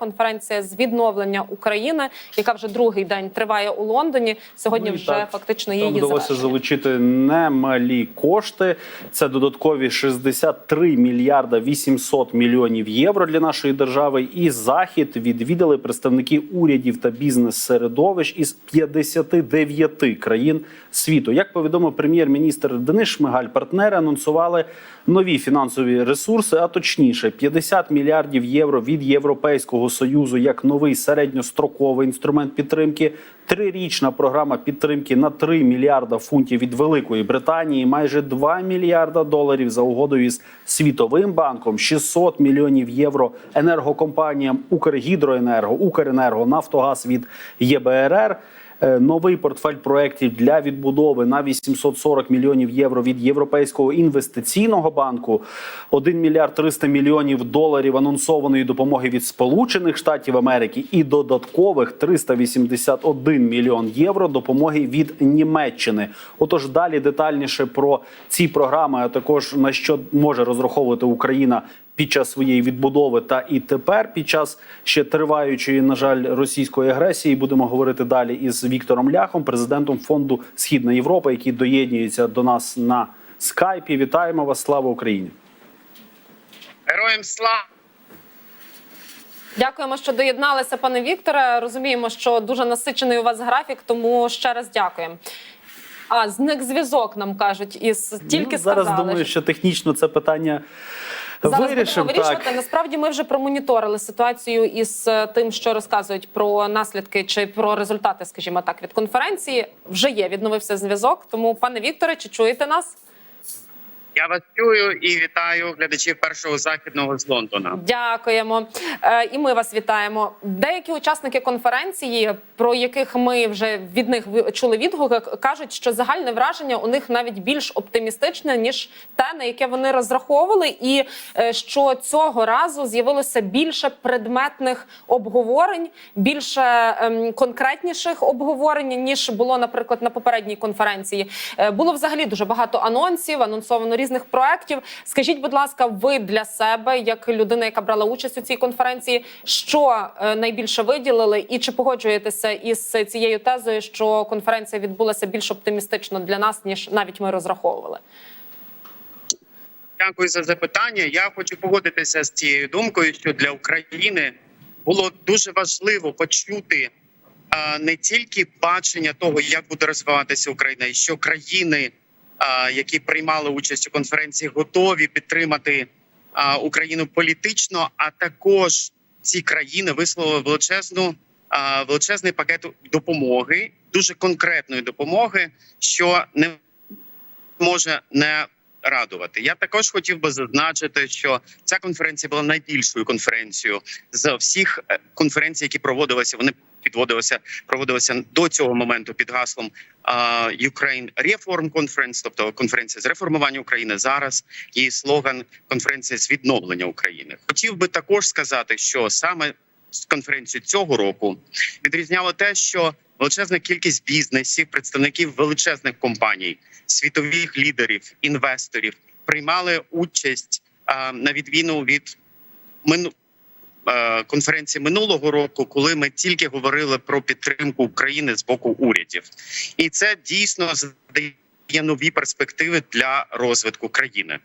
конференція з відновлення України, яка вже другий день триває у Лондоні. Сьогодні Ну вже так, фактично її вдалося залучити немалі кошти. Це додаткові 63 мільярда 800 мільйонів євро для нашої держави. І захід відвідали представники урядів та бізнес-середовищ із 59 країн світу. Як повідомив прем'єр-міністр Денис Шмигаль, партнери анонсували нові фінансові ресурси, а точніше 50 мільярдів євро від Європейського союзу як новий середньостроковий інструмент підтримки. Трирічна програма підтримки на 3 мільярда фунтів від Великої Британії, майже 2 мільярда доларів за угодою із Світовим банком, 600 мільйонів євро енергокомпаніям Укргідроенерго, Укренерго, Нафтогаз від ЄБРР. Е, Новий портфель проєктів для відбудови на 840 мільйонів євро від Європейського інвестиційного банку, 1 мільярд 300 мільйонів доларів анонсованої допомоги від Сполучених Штатів Америки і додаткових 381 мільйон євро допомоги від Німеччини. Отож, далі детальніше про ці програми, а також на що може розраховувати Україна під час своєї відбудови та і тепер, під час ще триваючої, на жаль, російської агресії, будемо говорити далі із Віктором Ляхом, президентом фонду Східна Європа, який доєднується до нас на скайпі. Вітаємо вас! Слава Україні! Героям слава! Дякуємо, що доєдналися, пане Вікторе. Розуміємо, що дуже насичений у вас графік, тому ще раз дякуємо. А зник зв'язок нам кажуть, із тільки ну, зараз сказали. думаю, що технічно це питання Зараз вирішимо. будемо вирішувати. Так. Насправді ми вже промоніторили ситуацію із е, тим, що розказують про наслідки чи про результати, скажімо так, від конференції. Вже є, відновився зв'язок. Тому, пане Вікторе, чи чуєте нас? Я вас чую і вітаю глядачів першого західного з Лондона. Дякуємо, Е, і ми вас вітаємо. Деякі учасники конференції, про яких ми вже від них чули відгуки, кажуть, що загальне враження у них навіть більш оптимістичне ніж те, на яке вони розраховували, і е, що цього разу з'явилося більше предметних обговорень, більше ем, конкретніших обговорень ніж було, наприклад, на попередній конференції. Е, Було взагалі дуже багато анонсів, анонсовано різних проєктів. Скажіть, будь ласка, ви для себе, як людина, яка брала участь у цій конференції, що е, найбільше виділили, і чи погоджуєтеся із цією тезою, що конференція відбулася більш оптимістично для нас, ніж навіть ми розраховували? Дякую за запитання. Я хочу погодитися з цією думкою, що для України було дуже важливо почути не тільки бачення того, як буде розвиватися Україна, і що країни, які приймали участь у конференції, готові підтримати Україну політично, а також ці країни висловили величезну величезний пакет допомоги, дуже конкретної допомоги, що не може не радувати. Я також хотів би зазначити, що ця конференція була найбільшою конференцією з всіх е, конференцій, які проводилися. Вони підводилися, проводилися до цього моменту під гаслом Ukraine Reform Conference, тобто конференція з реформування України. Зараз її слоган конференція з відновлення України. Хотів би також сказати, що саме конференцію цього року відрізняло те, що величезна кількість бізнесів, представників величезних компаній, світових лідерів, інвесторів приймали участь а, на відміну від конференції минулого року, коли ми тільки говорили про підтримку України з боку урядів, і це дійсно здає нові перспективи для розвитку країни.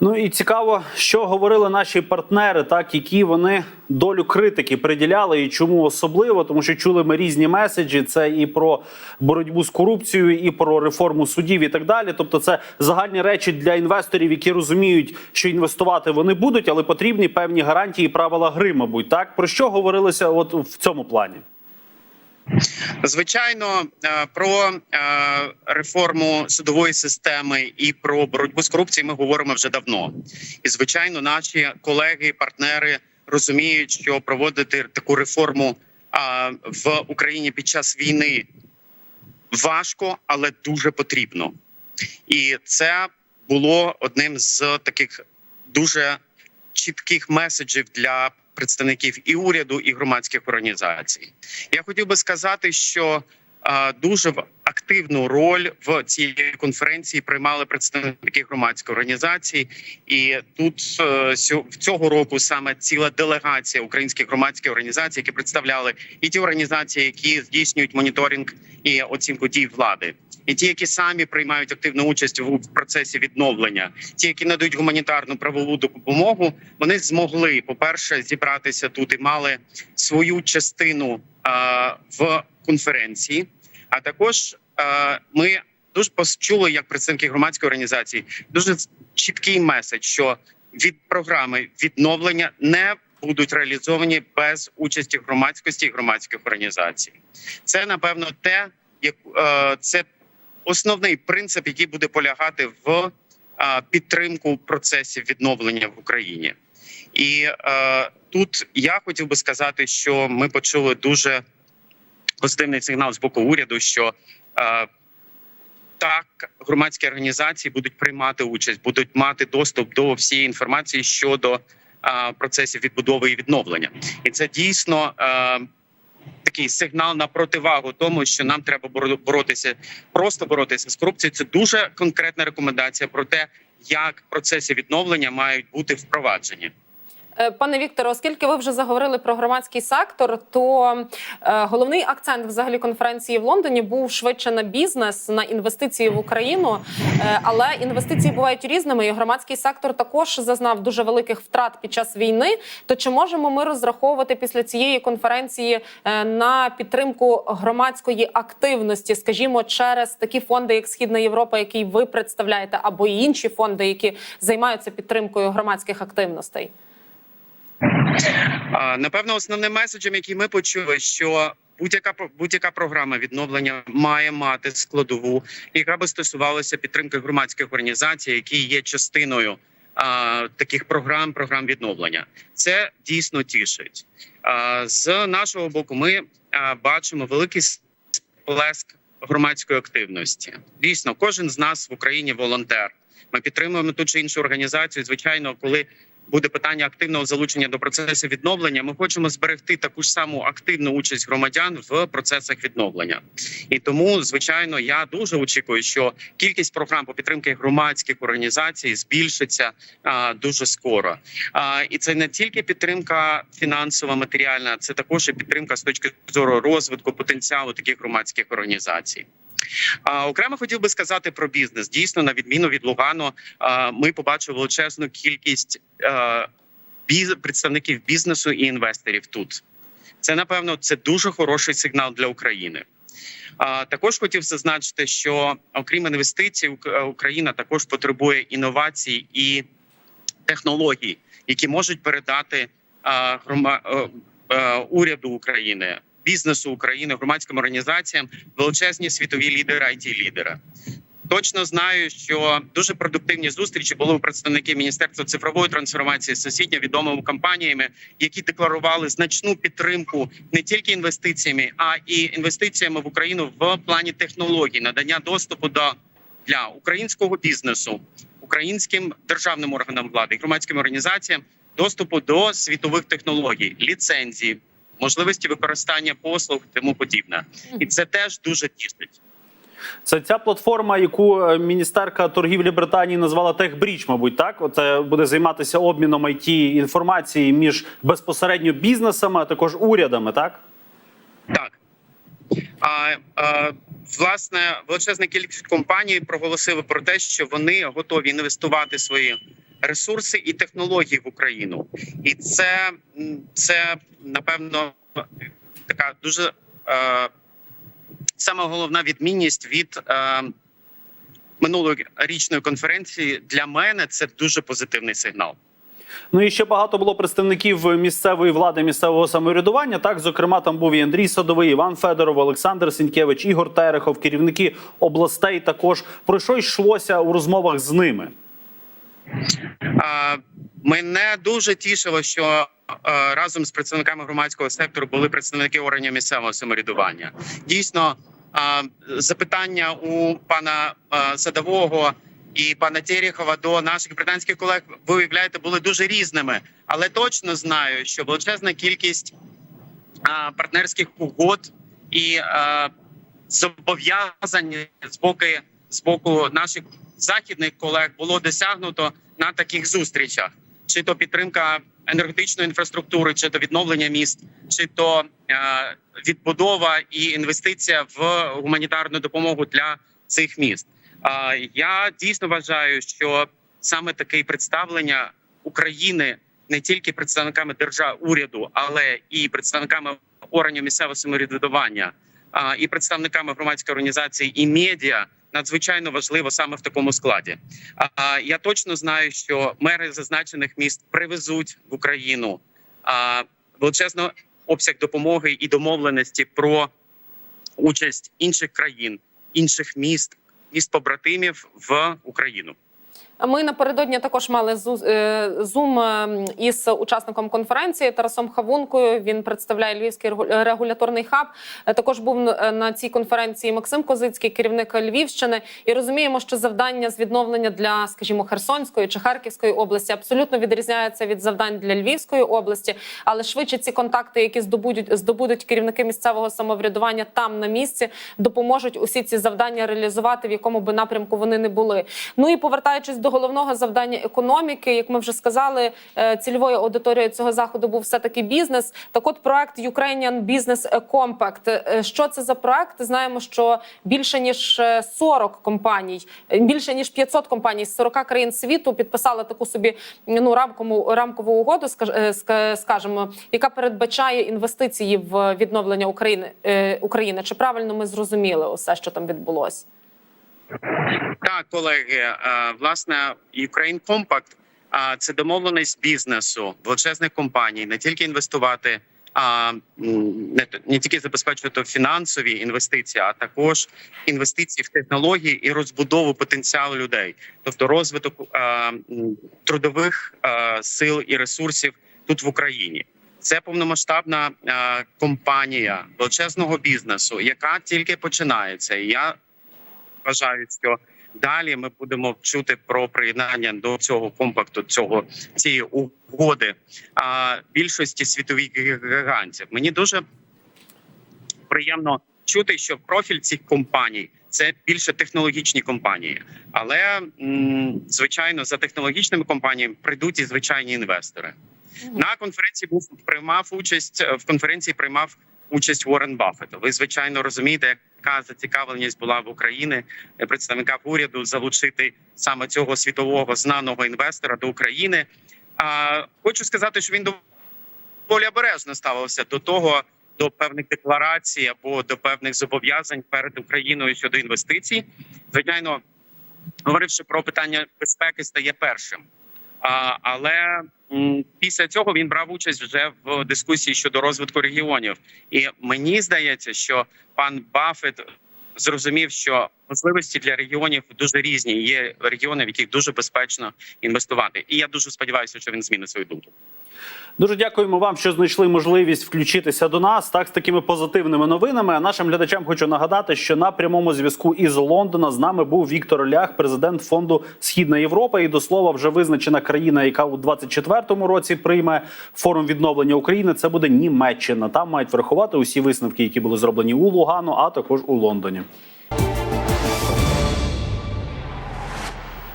Ну і цікаво, що говорили наші партнери, так які вони долю критики приділяли, і чому особливо, тому що чули ми різні меседжі. Це і про боротьбу з корупцією, і про реформу судів, і так далі. Тобто, це загальні речі для інвесторів, які розуміють, що інвестувати вони будуть, але потрібні певні гарантії, і правила гри, мабуть, так про що говорилося, от в цьому плані. Звичайно, е, про е, реформу судової системи і про боротьбу з корупцією ми говоримо вже давно. І звичайно, наші колеги, партнери розуміють, що проводити таку реформу в Україні під час війни важко, але дуже потрібно. І це було одним з таких дуже чітких меседжів для представників і уряду, і громадських організацій. Я хотів би сказати, що дуже активну роль в цій конференції приймали представники громадської організації, і тут е, в цього року саме ціла делегація українських громадських організацій, які представляли і ті організації, які здійснюють моніторинг і оцінку дій влади, і ті, які самі приймають активну участь у процесі відновлення, ті, які надають гуманітарну правову допомогу, вони змогли, по перше, зібратися тут і мали свою частину е, в конференції. А також ми дуже почули, як представники громадської організації, дуже чіткий меседж, що від програми відновлення не будуть реалізовані без участі громадськості і громадських організацій. Це напевно те, як е, це основний принцип, який буде полягати в е, підтримку процесів відновлення в Україні. І е, тут я хотів би сказати, що ми почули дуже позитивний сигнал з боку уряду, що е, так громадські організації будуть приймати участь, будуть мати доступ до всієї інформації щодо е, процесів відбудови і відновлення, і це дійсно. Е, Такий сигнал на противагу тому, що нам треба боро- боротися, просто боротися з корупцією. Це дуже конкретна рекомендація про те, як процеси відновлення мають бути впроваджені. Е, Пане Вікторе, оскільки ви вже заговорили про громадський сектор, то е, головний акцент взагалі конференції в Лондоні був швидше на бізнес, на інвестиції в Україну. Е, але інвестиції бувають різними, і громадський сектор також зазнав дуже великих втрат під час війни. То чи можемо ми розраховувати після цієї конференції на підтримку громадської активності, скажімо, через такі фонди, як Східна Європа, який ви представляєте, або інші фонди, які займаються підтримкою громадських активностей? Напевно, основним меседжем, який ми почули, що будь-яка будь-яка програма відновлення має мати складову, яка би стосувалася підтримки громадських організацій, які є частиною а, таких програм, програм відновлення. Це дійсно тішить. А, з нашого боку, ми а, бачимо великий сплеск громадської активності. Дійсно, кожен з нас в Україні волонтер. Ми підтримуємо ту чи іншу організацію. Звичайно, коли буде питання активного залучення до процесу відновлення. Ми хочемо зберегти таку ж саму активну участь громадян в процесах відновлення. І тому, звичайно, я дуже очікую, що кількість програм по підтримки громадських організацій збільшиться а, дуже скоро. А, і це не тільки підтримка фінансова, матеріальна, це також і підтримка з точки зору розвитку потенціалу таких громадських організацій. Окремо хотів би сказати про бізнес. Дійсно, на відміну від Лугану, ми побачили величезну кількість представників бізнесу і інвесторів тут. Це напевно це дуже хороший сигнал для України. Також хотів зазначити, що окрім інвестицій, Україна також потребує інновацій і технологій, які можуть передати уряду України, бізнесу України, громадським організаціям величезні світові лідери, it лідери. Точно знаю, що дуже продуктивні зустрічі були у представників Міністерства цифрової трансформації з всесвітньо відомими компаніями, які декларували значну підтримку не тільки інвестиціями, а і інвестиціями в Україну в плані технологій, надання доступу до для українського бізнесу, українським державним органам влади, громадським організаціям доступу до світових технологій, ліцензії, можливості використання послуг, тому подібне, і це теж дуже тішить. Це ця платформа, яку е, міністерка торгівлі Британії назвала TechBridge, мабуть, так Оце буде займатися обміном it інформації між безпосередньо бізнесами, а також урядами, так Так. А, а, власне, величезна кількість компаній проголосили про те, що вони готові інвестувати свої ресурси і технології в Україну, і це, це напевно така дуже е, саме головна відмінність від е, минулої річної конференції. Для мене це дуже позитивний сигнал. Ну і ще багато було представників місцевої влади, місцевого самоврядування. Так, зокрема, там був і Андрій Садовий, Іван Федоров, Олександр Сінькевич, Ігор Терехов, керівники областей. Також про що йшлося у розмовах з ними. А, Мене дуже тішило, що е, разом з представниками громадського сектору були представники органів місцевого самоврядування. Дійсно, запитання у пана е, Садового і пана Терехова до наших британських колег ви уявляєте були дуже різними, але точно знаю, що величезна кількість партнерських угод і е, зобов'язань з боку з боку наших західних колег було досягнуто на таких зустрічах, чи то підтримка енергетичної інфраструктури, чи то відновлення міст, чи то е, відбудова і інвестиція в гуманітарну допомогу для цих міст. Я дійсно вважаю, що саме таке представлення України не тільки представниками держав уряду, але і представниками органів місцевого самоврядування, і представниками громадської організації і медіа надзвичайно важливо саме в такому складі. А я точно знаю, що мери зазначених міст привезуть в Україну а, величезно обсяг допомоги і домовленості про участь інших країн, інших міст, міст побратимів в Україну. Ми напередодні також мали зу- е, зум е, із учасником конференції Тарасом Хавункою. Він представляє Львівський регуляторний хаб. Е, Також був на цій конференції Максим Козицький, керівник Львівщини. І розуміємо, що завдання з відновлення для, скажімо, Херсонської чи Харківської області абсолютно відрізняється від завдань для Львівської області. Але швидше ці контакти, які здобудуть здобудуть керівники місцевого самоврядування там на місці, допоможуть усі ці завдання реалізувати, в якому би напрямку вони не були. Ну і повертаючись до головного завдання економіки, як ми вже сказали, е, цільовою аудиторією цього заходу був все таки бізнес. Так, от проект Ukrainian Business Compact. Е, Що це за проект? Знаємо, що більше ніж е, 40 компаній, е, більше ніж 500 компаній з 40 країн світу підписали таку собі ну рамкову рамкову угоду, скаж- скажімо, яка передбачає інвестиції в відновлення України України. Чи правильно ми зрозуміли усе, що там відбулося? Так, колеги, е, власне, Ukraine Compact а, це домовленість бізнесу, величезних компаній, не тільки інвестувати, а не, не тільки забезпечувати фінансові інвестиції, а також інвестиції в технології і розбудову потенціалу людей, тобто розвиток е, трудових е, сил і ресурсів тут в Україні. Це повномасштабна е, компанія величезного бізнесу, яка тільки починається. Я вважаю, що далі ми будемо чути про приєднання до цього компакту, цього цієї угоди а, більшості світових гігантів. Мені дуже приємно чути, що профіль цих компаній це більше технологічні компанії, але м, звичайно за технологічними компаніями прийдуть і звичайні інвестори. На конференції був приймав участь в конференції. Приймав участь Уоррен Баффет. Ви звичайно розумієте, яка зацікавленість була в Україні е, представника уряду залучити саме цього світового знаного інвестора до України. А хочу сказати, що він доволі обережно ставився до того. До певних декларацій або до певних зобов'язань перед Україною щодо інвестицій, звичайно, говоривши про питання безпеки, стає першим. Але після цього він брав участь вже в дискусії щодо розвитку регіонів. І мені здається, що пан Баффет зрозумів, що можливості для регіонів дуже різні. Є регіони, в яких дуже безпечно інвестувати. І я дуже сподіваюся, що він змінить свою думку. Дуже дякуємо вам, що знайшли можливість включитися до нас. Так з такими позитивними новинами. А нашим глядачам хочу нагадати, що на прямому зв'язку із Лондона з нами був Віктор Лях, президент фонду Східна Європа. І до слова, вже визначена країна, яка у 24-му році прийме форум відновлення України. Це буде Німеччина. Там мають врахувати усі висновки, які були зроблені у Лугану, а також у Лондоні.